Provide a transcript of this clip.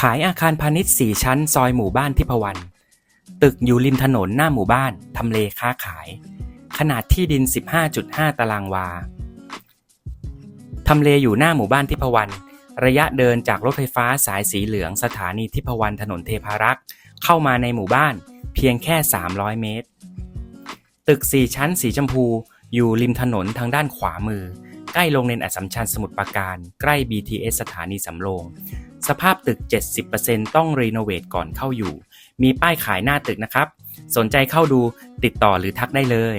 ขายอาคารพาณิชย์ 4 ชั้น ซอยหมู่บ้านทิพวรรณตึกอยู่ริมถนนหน้าหมู่บ้าน ทำเลค้าขาย ขนาดที่ดิน 15.5 ตารางวา ทำเลอยู่หน้าหมู่บ้านทิพวรรณระยะเดินจากรถไฟฟ้าสายสีเหลืองสถานีทิพวรรณถนนเทพารักษ์ เข้ามาในหมู่บ้านเพียงแค่ 300 เมตร ตึก 4 ชั้นสีชมพู อยู่ริมถนนทางด้านขวามือ ใกล้โรงเรียนอัสสัมชัญสมุทรปราการ ใกล้ BTS สถานีสำโรง สภาพตึก 70%ต้องรีโนเวทก่อนเข้าอยู่ มีป้ายขายหน้าตึกนะครับ สนใจเข้าดูติดต่อหรือทักได้เลย